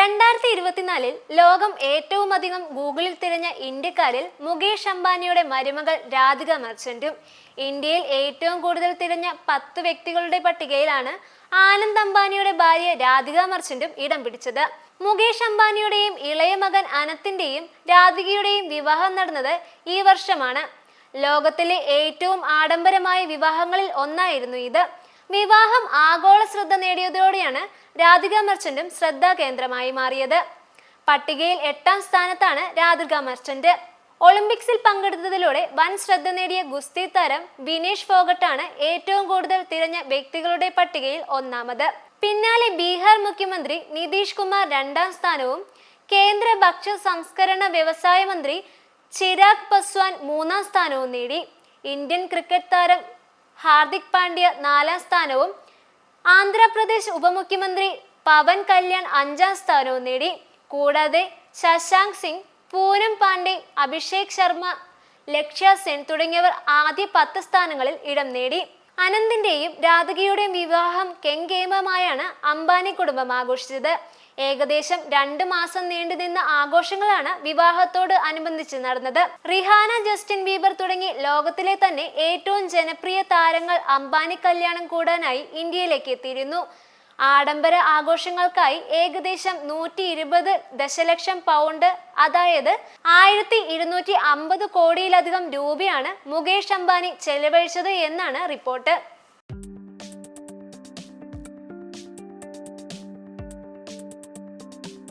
രണ്ടായിരത്തി ഇരുപത്തിനാലിൽ ലോകം ഏറ്റവും അധികം ഗൂഗിളിൽ തിരഞ്ഞ ഇന്ത്യക്കാരിൽ മുകേഷ് അംബാനിയുടെ മരുമകൾ രാധിക മർച്ചന്റും. ഇന്ത്യയിൽ ഏറ്റവും കൂടുതൽ തിരഞ്ഞ പത്ത് വ്യക്തികളുടെ പട്ടികയിലാണ് ആനന്ദ് അംബാനിയുടെ ഭാര്യ രാധിക മർച്ചന്റും ഇടം പിടിച്ചത്. മുകേഷ് അംബാനിയുടെയും ഇളയ മകൻ അനത്തിന്റെയും രാധികയുടെയും വിവാഹം നടന്നത് ഈ വർഷമാണ്. ലോകത്തിലെ ഏറ്റവും ആഡംബരമായ വിവാഹങ്ങളിൽ ഒന്നായിരുന്നു ഇത്. വിവാഹം ആഗോള ശ്രദ്ധ നേടിയതോടെയാണ് രാധിക മർച്ചന്റും ശ്രദ്ധാ കേന്ദ്രമായി മാറിയത്. പട്ടികയിൽ എട്ടാം സ്ഥാനത്താണ് രാധിക മർച്ചന്റ് ഒളിമ്പിക്സിൽ പങ്കെടുത്തതിലൂടെ വൻ ശ്രദ്ധ നേടിയ ഗുസ്തി താരം വിനേഷ് ഫോഗട്ടാണ് ഏറ്റവും കൂടുതൽ തിരഞ്ഞ വ്യക്തികളുടെ പട്ടികയിൽ ഒന്നാമത്. പിന്നാലെ ബീഹാർ മുഖ്യമന്ത്രി നിതീഷ് കുമാർ രണ്ടാം സ്ഥാനവും കേന്ദ്ര ഭക്ഷ്യ സംസ്കരണ വ്യവസായ മന്ത്രി ചിരാഗ് പസ്വാൻ മൂന്നാം സ്ഥാനവും നേടി. ഇന്ത്യൻ ക്രിക്കറ്റ് താരം ഹാർദിക് പാണ്ഡ്യ നാലാം സ്ഥാനവും ആന്ധ്രാപ്രദേശ് ഉപമുഖ്യമന്ത്രി പവൻ കല്യാൺ അഞ്ചാം സ്ഥാനവും നേടി. കൂടാതെ ശശാങ്ക് സിംഗ് പൂനം പാണ്ഡെ അഭിഷേക് ശർമ്മ ലക്ഷ്യ സെൻ തുടങ്ങിയവർ ആദ്യ പത്ത് സ്ഥാനങ്ങളിൽ ഇടം നേടി. അനന്തിന്റെയും രാധികയുടെയും വിവാഹം കെങ്കേമമായാണ് അംബാനി കുടുംബം ആഘോഷിച്ചത്. ഏകദേശം രണ്ട് മാസം നീണ്ടുനിന്ന ആഘോഷങ്ങളാണ് വിവാഹത്തോട് അനുബന്ധിച്ച് നടന്നത്. റിഹാന ജസ്റ്റിൻ ബീബർ തുടങ്ങി ലോകത്തിലെ തന്നെ ഏറ്റവും ജനപ്രിയ താരങ്ങൾ അംബാനി കല്യാണം കൂടാനായി ഇന്ത്യയിലേക്ക് എത്തിയിരുന്നു. ആഡംബര ആഘോഷങ്ങൾക്കായി ഏകദേശം നൂറ്റി ഇരുപത് ദശലക്ഷം പൗണ്ട് അതായത് ആയിരത്തി ഇരുന്നൂറ്റി അമ്പത് കോടിയിലധികം രൂപയാണ് മുകേഷ് അംബാനി ചെലവഴിച്ചത് എന്നാണ് റിപ്പോർട്ട്.